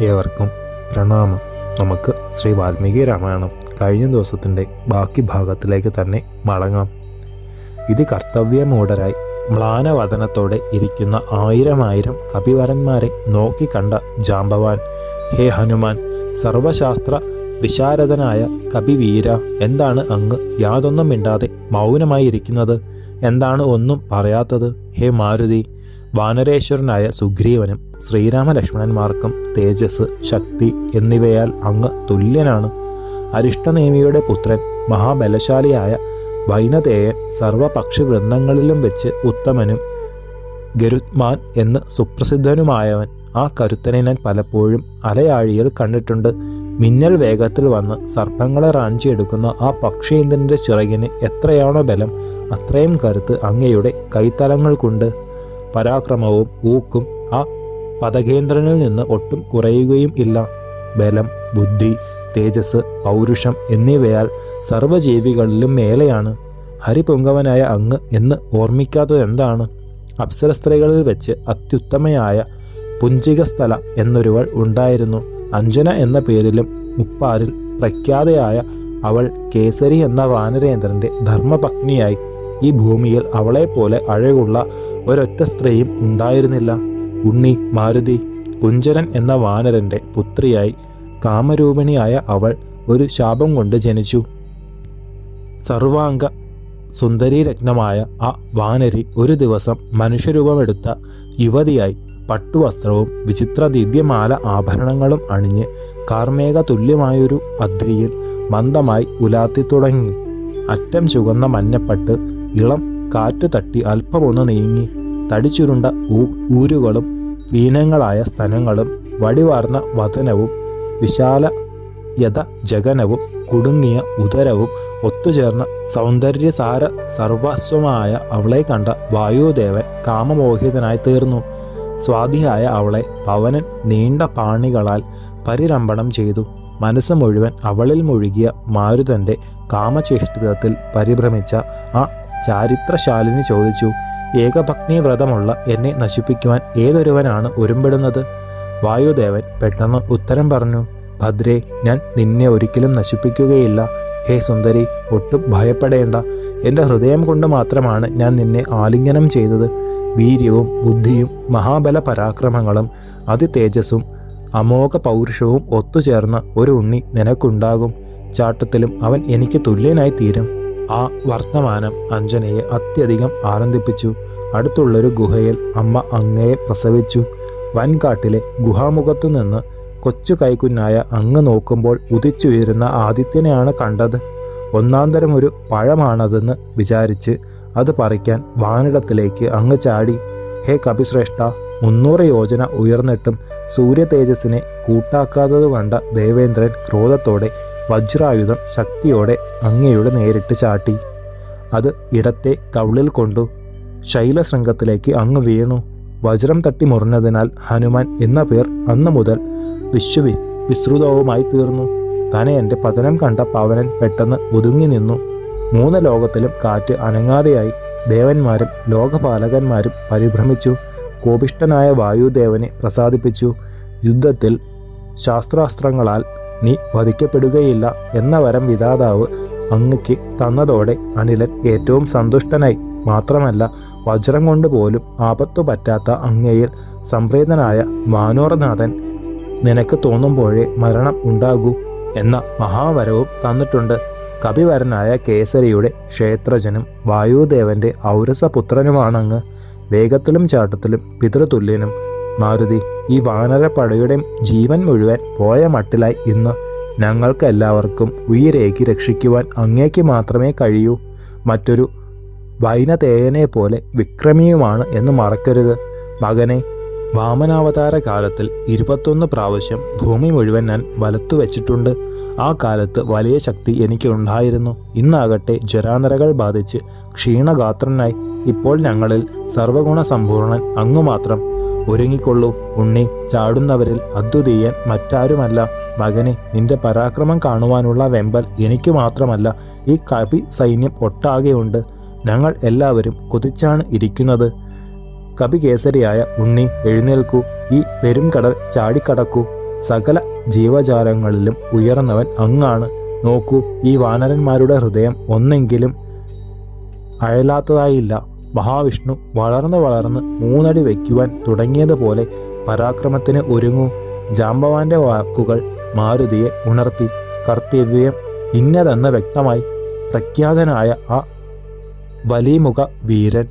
ഏവർക്കും പ്രണാമം. നമുക്ക് ശ്രീ വാൽമീകി രാമായണം കഴിഞ്ഞ ദിവസത്തിന്റെ ബാക്കി ഭാഗത്തിലേക്ക് തന്നെ മടങ്ങാം. ഇത് കർത്തവ്യമൂഢരായി മ്ലാനവദനത്തോടെ ഇരിക്കുന്ന ആയിരം ആയിരം കപിവരന്മാരെ നോക്കിക്കണ്ട ജാമ്പവാൻ ഹേ ഹനുമാൻ സർവശാസ്ത്ര വിശാരദനായ കപിവീര എന്താണ് അങ്ങ് യാതൊന്നും മിണ്ടാതെ മൗനമായി ഇരിക്കുന്നത് എന്താണ് ഒന്നും പറയാത്തത്? ഹേ മാരുതി വാനരേശ്വരനായ സുഗ്രീവനും ശ്രീരാമലക്ഷ്മണന്മാർക്കും തേജസ് ശക്തി എന്നിവയാൽ അങ്ങ് തുല്യനാണ്. അരിഷ്ടനേമിയുടെ പുത്രൻ മഹാബലശാലിയായ വൈനതേയൻ സർവപക്ഷി വൃന്ദങ്ങളിലും വെച്ച് ഉത്തമനും ഗരുത്മാൻ എന്ന് സുപ്രസിദ്ധനുമായവൻ ആ കരുത്തനെ ഞാൻ പലപ്പോഴും അലയാഴിയിൽ കണ്ടിട്ടുണ്ട്. മിന്നൽ വേഗത്തിൽ വന്ന് സർപ്പങ്ങളെ റാഞ്ചിയെടുക്കുന്ന ആ പക്ഷീന്ദ്രന്റെ ചിറകിന് എത്രയാണോ ബലം അത്രയും കരുത്ത് അങ്ങയുടെ കൈത്തലങ്ങൾക്കുണ്ട്. പരാക്രമവും ഊക്കും ആ പദകേന്ദ്രനിൽ നിന്ന് ഒട്ടും കുറയുകയും ഇല്ല. ബലം ബുദ്ധി തേജസ് പൗരുഷം എന്നിവയാൽ സർവജീവികളിലും മേലെയാണ്. ഹരിപൊങ്കവനായ അങ്ങ് എന്ന് ഓർമ്മിക്കാത്തത് എന്താണ്? അപ്സര സ്ത്രീകളിൽ വെച്ച് അത്യുത്തമയായ പുഞ്ചികസ്ഥല എന്നൊരുവൾ ഉണ്ടായിരുന്നു. അഞ്ജന എന്ന പേരിലും മുപ്പാറിൽ പ്രഖ്യാതയായ അവൾ കേസരി എന്ന വാനരേന്ദ്രന്റെ ധർമ്മപത്നിയായി. ഈ ഭൂമിയിൽ അവളെപ്പോലെ അഴകുള്ള ഒരൊറ്റ സ്ത്രീയും ഉണ്ടായിരുന്നില്ല. ഉണ്ണി മാരുതി കുഞ്ചരൻ എന്ന വാനരന്റെ പുത്രിയായി കാമരൂപിണിയായ അവൾ ഒരു ശാപം കൊണ്ട് ജനിച്ചു. സർവാംഗ സുന്ദരീരത്നമായ ആ വാനരി ഒരു ദിവസം മനുഷ്യരൂപമെടുത്ത യുവതിയായി പട്ടുവസ്ത്രവും വിചിത്ര ദിവ്യമാല ആഭരണങ്ങളും അണിഞ്ഞ് കാർമേക തുല്യമായൊരു അദ്രിയിൽ മന്ദമായി ഉലാത്തി തുടങ്ങി അറ്റം ചുവന്ന മഞ്ഞപ്പട്ട് ഇളം കാറ്റു തട്ടി അല്പമൊന്ന് നീങ്ങി. തടിച്ചുരുണ്ട ഊരുകളും ലീനങ്ങളായ സ്ഥലങ്ങളും വടിവാർന്ന വതനവും വിശാല യഥ ജഗനവും കുടുങ്ങിയ ഉദരവും ഒത്തുചേർന്ന സൗന്ദര്യസാര സർവസ്വമായ അവളെ കണ്ട വായുദേവൻ കാമമോഹിതനായി തീർന്നു. സ്വാധിയായ അവളെ പവനൻ നീണ്ട പാണികളാൽ പരിരംഭണം ചെയ്തു. മനസ്സ് മുഴുവൻ അവളിൽ മുഴുകിയ മാരുതന്റെ കാമചേഷ്ടിതത്തിൽ പരിഭ്രമിച്ച ആ ചാരിത്രശാലിനി ചോദിച്ചു ഏകഭഗ്നി വ്രതമുള്ള എന്നെ നശിപ്പിക്കുവാൻ ഏതൊരുവനാണ് ഒരുമ്പെടുന്നത്? വായുദേവൻ പെട്ടെന്ന് ഉത്തരം പറഞ്ഞു ഭദ്രേ ഞാൻ നിന്നെ ഒരിക്കലും നശിപ്പിക്കുകയില്ല. ഹേ സുന്ദരി ഒട്ടും ഭയപ്പെടേണ്ട. എന്റെ ഹൃദയം കൊണ്ട് മാത്രമാണ് ഞാൻ നിന്നെ ആലിംഗനം ചെയ്തത്. വീര്യവും ബുദ്ധിയും മഹാബല പരാക്രമങ്ങളും അതിതേജസ്സും അമോഘ പൗരുഷവും ഒത്തുചേർന്ന ഒരു ഉണ്ണി നിനക്കുണ്ടാകും. ചാട്ടത്തിലും അവൻ എനിക്ക് തുല്യനായി തീരും ആ വർത്തമാനം അഞ്ജനയെ അത്യധികം ആനന്ദിപ്പിച്ചു. അടുത്തുള്ളൊരു ഗുഹയിൽ അമ്മ അങ്ങയെ പ്രസവിച്ചു. വൻകാട്ടിലെ ഗുഹാമുഖത്തു നിന്ന് കൊച്ചു കൈക്കുഞ്ഞായ അങ്ങ് നോക്കുമ്പോൾ ഉദിച്ചുയരുന്ന ആദിത്യനെയാണ് കണ്ടത്. ഒന്നാന്തരം ഒരു പഴമാണതെന്ന് വിചാരിച്ച് അത് പറിക്കാൻ വാനിടത്തിലേക്ക് അങ്ങ് ചാടി. ഹേ കപിശ്രേഷ്ഠ മുന്നൂറ് യോജന ഉയർന്നിട്ടും സൂര്യ തേജസ്സിനെ കൂട്ടാക്കാത്തത് കണ്ട ദേവേന്ദ്രൻ ക്രോധത്തോടെ വജ്രായുധം ശക്തിയോടെ അങ്ങയുടെ നേരിട്ട് ചാട്ടി. അത് ഇടത്തെ കവിളിൽ കൊണ്ടു ശൈലശൃംഗത്തിലേക്ക് അങ്ങ് വീണു. വജ്രം തട്ടി മുറിഞ്ഞതിനാൽ ഹനുമാൻ എന്ന പേർ അന്നു മുതൽ വിശ്വവി വിസ്തൃതവുമായി തീർന്നു. തനയന്റെ പതനം കണ്ട പവനൻ പെട്ടെന്ന് ഒതുങ്ങി നിന്നു. മൂന്ന് ലോകത്തിലും കാറ്റ് അനങ്ങാതെയായി ദേവന്മാരും ലോകപാലകന്മാരും പരിഭ്രമിച്ചു. കോപിഷ്ടനായ വായുദേവനെ പ്രസാദിപ്പിച്ചു. യുദ്ധത്തിൽ ശാസ്ത്രാസ്ത്രങ്ങളാൽ നീ വധിക്കപ്പെടുകയില്ല എന്ന വരം വിധാതാവ് അങ്ങയ്ക്ക് തന്നതോടെ അനിലൻ ഏറ്റവും സന്തുഷ്ടനായി. മാത്രമല്ല വജ്രം കൊണ്ട് പോലും ആപത്തു പറ്റാത്ത അങ്ങയിൽ സംപ്രീതനായ മാനോർനാഥൻ നിനക്ക് തോന്നുമ്പോഴേ മരണം ഉണ്ടാകൂ എന്ന മഹാവരവും തന്നിട്ടുണ്ട്. കപിവരനായ കേസരിയുടെ ക്ഷേത്രജനും വായുദേവന്റെ ഔരസപുത്രനുമാണങ്ങ്. വേഗത്തിലും ചാട്ടത്തിലും പിതൃതുല്യനും മാരുതി. ഈ വാനരപ്പടയുടെ ജീവൻ മുഴുവൻ പോയ മട്ടിലായി ഇന്ന് ഞങ്ങൾക്ക് എല്ലാവർക്കും ഉയരേക്ക് രക്ഷിക്കുവാൻ അങ്ങേക്ക് മാത്രമേ കഴിയൂ. മറ്റൊരു വൈനതേയനെ പോലെ വിക്രമിയുമാണ് എന്ന് മറക്കരുത്. മകനെ വാമനാവതാര കാലത്തിൽ ഇരുപത്തൊന്ന് പ്രാവശ്യം ഭൂമി മുഴുവൻ ഞാൻ വലത്തു വെച്ചിട്ടുണ്ട്. ആ കാലത്ത് വലിയ ശക്തി എനിക്ക് ഉണ്ടായിരുന്നു. ഇന്നാകട്ടെ ജ്വരാനരകൾ ബാധിച്ച് ക്ഷീണഗാത്രനായി ഇപ്പോൾ ഞങ്ങളിൽ സർവഗുണ സമ്പൂർണൻ അങ്ങു മാത്രം ഒരുങ്ങിക്കൊള്ളൂ. ഉണ്ണി ചാടുന്നവരിൽ അദ്വിതീയൻ മറ്റാരുമല്ല. മകനെ നിന്റെ പരാക്രമം കാണുവാനുള്ള വെമ്പൽ എനിക്ക് മാത്രമല്ല. ഈ കപി സൈന്യം ഒട്ടാകെയുണ്ട്. ഞങ്ങൾ എല്ലാവരും കുതിച്ചാണ് ഇരിക്കുന്നത്. കപികേസരിയായ ഉണ്ണി എഴുന്നേൽക്കൂ. ഈ പെരുംകടൽ ചാടിക്കടക്കൂ. സകല ജീവജാലങ്ങളിലും ഉയർന്നവൻ അങ്ങാണ്. നോക്കൂ ഈ വാനരന്മാരുടെ ഹൃദയം ഒന്നെങ്കിലും അയലാത്തതായില്ല. മഹാവിഷ്ണു വളർന്ന് വളർന്ന് മൂന്നടി വയ്ക്കുവാൻ തുടങ്ങിയതുപോലെ പരാക്രമത്തിന് ഒരുങ്ങൂ. ജാമ്പവാന്റെ വാക്കുകൾ മാരുതിയെ ഉണർത്തി. കർത്തവ്യം ഇന്നതെന്ന് വ്യക്തമായി പ്രഖ്യാതനായ ആ വലിമുഖ വീരൻ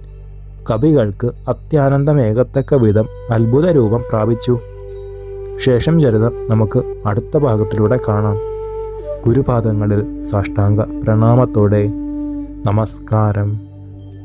കവികൾക്ക് അത്യാനന്ദമേകത്തക്ക വിധം അത്ഭുത രൂപം പ്രാപിച്ചു. ശേഷം ചരിതം നമുക്ക് അടുത്ത ഭാഗത്തിലൂടെ കാണാം. ഗുരുപാദങ്ങളിൽ സാഷ്ടാംഗ പ്രണാമത്തോടെ. നമസ്കാരം.